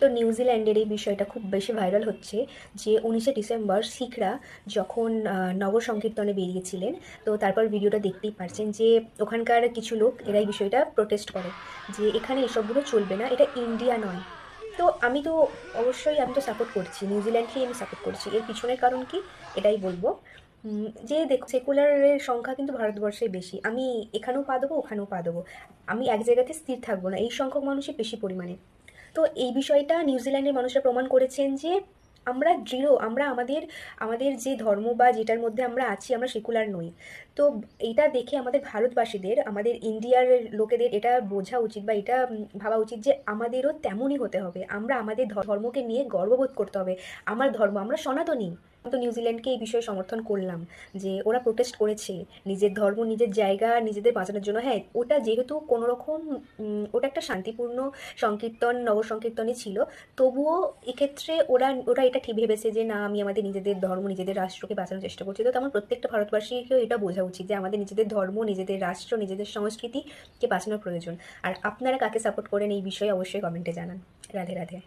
তো নিউজিল্যান্ডের এই বিষয়টা খুব বেশি ভাইরাল হচ্ছে যে উনিশে ডিসেম্বর শিখরা যখন নগর সংকীর্তনে বেরিয়েছিলেন, তো তারপর ভিডিওটা দেখতেই পারছেন যে ওখানকার কিছু লোক এরা এই বিষয়টা প্রোটেস্ট করে যে এখানে এসবগুলো চলবে না, এটা ইন্ডিয়া নয়। তো আমি তো অবশ্যই আমি তো সাপোর্ট করছি নিউজিল্যান্ডকেই আমি সাপোর্ট করছি। এর পিছনের কারণ কি? এটাই বলব। যে দেখো সেকুলারের সংখ্যা কিন্তু ভারতবর্ষে বেশি। আমি এখানেও পা দেবো, ওখানেও পা দেবো। আমি এক জায়গাতে স্থির থাকব না। এই সংখ্যক মানুষই বেশি পরিমাণে। তো এই বিষয়টা নিউজিল্যান্ডের মানুষরা প্রমাণ করেছেন যে আমরা দৃঢ়, আমরা আমাদের আমাদের যে ধর্ম বা যেটার মধ্যে আমরা আছি, আমরা সেকুলার নই। তো এটা দেখে আমাদের ভারতবাসীদের, আমাদের ইন্ডিয়ার লোকেদের এটা বোঝা উচিত বা এটা ভাবা উচিত যে আমাদেরও তেমনই হতে হবে। আমরা আমাদের ধর্মকে নিয়ে গর্ববোধ করতে হবে। আমার ধর্ম, আমরা সনাতনী। তো নিউজিল্যান্ডকে এই বিষয়ে সমর্থন করলাম যে ওরা প্রোটেস্ট করেছে। নিজের ধর্ম, নিজের জায়গা, নিজেদের বাঁচানোর জন্য। হ্যাঁ ওটা যেহেতু কোনো রকম ওটা একটা শান্তিপূর্ণ সংকীর্তন নগর ছিল। তবুও এক্ষেত্রে ওরা ওরা এটা ঠিক ভেবেছে যে, না, আমি আমাদের নিজেদের ধর্ম, নিজেদের রাষ্ট্রকে বাঁচানোর চেষ্টা করছি। তো তেমন প্রত্যেকটা ভারতবাসীকেও এটা বোঝা উচিত যে, আমাদের নিজেদের ধর্ম, নিজেদের রাষ্ট্র, নিজেদের সংস্কৃতিকে বাঁচানোর প্রয়োজন। আর আপনারা কাকে সাপোর্ট করেন এই বিষয়ে অবশ্যই কমেন্টে জানান। রাধে রাধে।